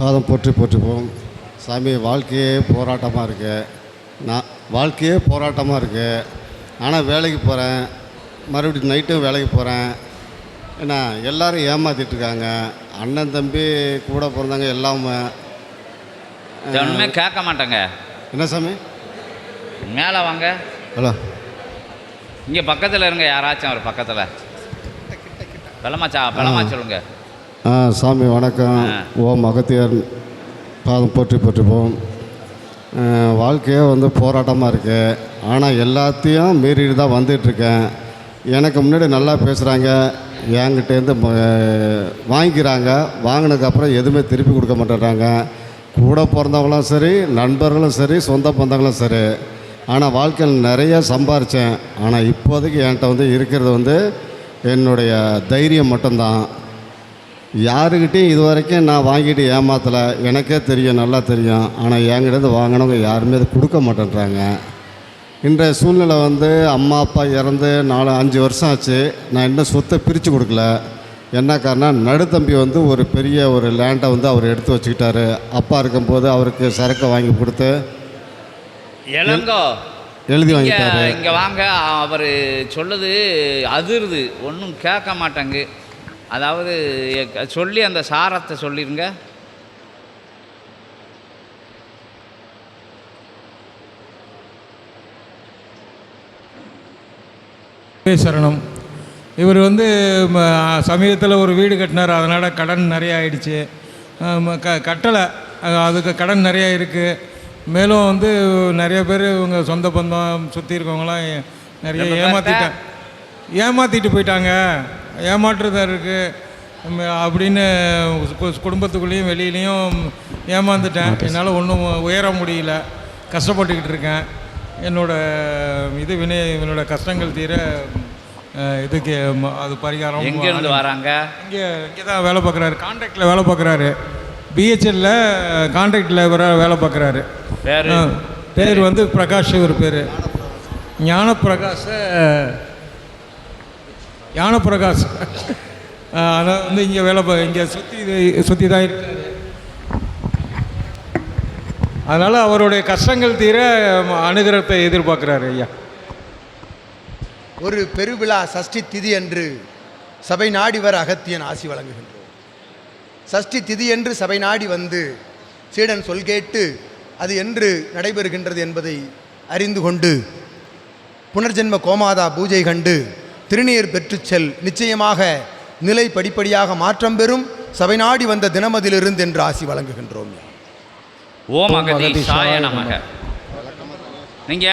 பாதம் போற்றி போற்றிப்போம் சாமி வாழ்க்கையே போராட்டமாக இருக்கு. நான் வாழ்க்கையே போராட்டமாக இருக்கு. ஆனால் வேலைக்கு போகிறேன் மறுபடியும் நைட்டும் வேலைக்கு போகிறேன் என்ன எல்லாரும் ஏமாத்திட்டு இருக்காங்க. அண்ணன் தம்பி கூட பிறந்தாங்க எல்லாமே ஒன்றுமே கேட்க மாட்டேங்க. என்ன சாமி? மேலே வாங்க. ஹலோ. இங்கே பக்கத்தில் இருங்க யாராச்சும் அவர் பக்கத்தில். பலமாச்சா பலமா சொல்லுங்க. ஆ சாமி வணக்கம். ஓம் அகத்தியர். பாதம் போற்றி போற்றிப்போம் வாழ்க்கையே வந்து போராட்டமாக இருக்குது ஆனால் எல்லாத்தையும் மீறிட்டு தான் வந்துட்டுருக்கேன். எனக்கு முன்னாடி நல்லா பேசுகிறாங்க என்கிட்டேருந்து வாங்கிக்கிறாங்க. வாங்கினதுக்கப்புறம் எதுவுமே திருப்பி கொடுக்க மாட்டேறாங்க கூட பிறந்தவங்களும் சரி நண்பர்களும் சரி சொந்த பந்தங்களும் சரி. ஆனால் வாழ்க்கையில் நிறைய சம்பாரித்தேன் ஆனால் இப்போதைக்கு என்கிட்ட வந்து இருக்கிறது வந்து என்னுடைய தைரியம் மட்டும்தான். யாருக்கிட்டையும் இது வரைக்கும் நான் வாங்கிட்டு ஏமாத்தலை. எனக்கே தெரியும் நல்லா தெரியும். ஆனால் என்கிட்டேருந்து வாங்கினவங்க யாருமே அதை கொடுக்க மாட்டேன்றாங்க. இன்றைய சூழ்நிலை வந்து அம்மா அப்பா இறந்து நாலு அஞ்சு வருஷம் ஆச்சு. நான் இன்னும் சொத்தை பிரித்து கொடுக்கல. என்ன காரணம் நடுத்தம்பி வந்து ஒரு பெரிய ஒரு லேண்டை வந்து அவர் எடுத்து வச்சுக்கிட்டாரு. அப்பா இருக்கும்போது அவருக்கு சரக்கு வாங்கி கொடுத்து இளங்கோ எழுதி வாங்கிட்டாரு. இங்கே வாங்க. அவர் சொல்லுது அதிருது. ஒன்றும் கேட்க மாட்டேங்கு. அதாவது சொல்லி அந்த சாரத்தை சொல்லிருங்க. வே சரணம். இவர் வந்து சமீபத்தில் ஒரு வீடு கட்டினார். அதனால் கடன் நிறைய ஆயிடுச்சு. க கட்டலை. அதுக்கு கடன் நிறைய இருக்குது மேலும் வந்து நிறைய பேர் இவங்க சொந்த பந்தம் சுற்றி இருக்கவங்களாம் நிறைய நம்ம ஏமாற்றிட்டாங்க ஏமாற்றிட்டு போயிட்டாங்க. ஏமாற்றுதான் இருக்குது அப்படின்னு குடும்பத்துக்குள்ளேயும் வெளியிலையும் ஏமாந்துட்டேன். என்னால் ஒன்றும் உயர முடியல. கஷ்டப்பட்டுக்கிட்டு இருக்கேன். என்னோட இது வினை என்னோட கஷ்டங்கள் தீர இதுக்கு அது பரிகாரம் எங்கேருந்து வராங்க? இங்கே இங்கே தான் வேலை பார்க்குறாரு. கான்ட்ராக்டில் வேலை பார்க்குறாரு. பிஹெச்எல்ல கான்ட்ராக்ட் லேபராக வேலை பார்க்குறாரு. பேரு? பேர் வந்து பிரகாஷ் இவர் பேர். ஞானப்பிரகாஷ ஞானப்பிரகாஷ். அதான் வந்து இங்கே வேலை இங்கே சுற்றி சுற்றி தான் இருக்காரு. அதனால் அவருடைய கஷ்டங்கள் தீர அனுகிரகத்தை எதிர்பார்க்குறாரு ஐயா. ஒரு பெருவிழா சஷ்டி திதி அன்று சபை நாடி வர அகத்தியன் ஆசி வழங்குகின்றோம். சஷ்டி திதி என்று சபை நாடி வந்து சீடன் சொல் கேட்டு அது என்று நடைபெறுகின்றது என்பதை அறிந்து கொண்டு புனர்ஜென்ம கோமாதா பூஜை கண்டு திருநீர் பெற்றுச் செல். நிச்சயமாக நிலை படிப்படியாக மாற்றம் பெறும். சபை நாடி வந்த தினமதிலிருந்து என்று ஆசி வழங்குகின்றோம். ஓம் அகதி சாய நமக. நீங்கள்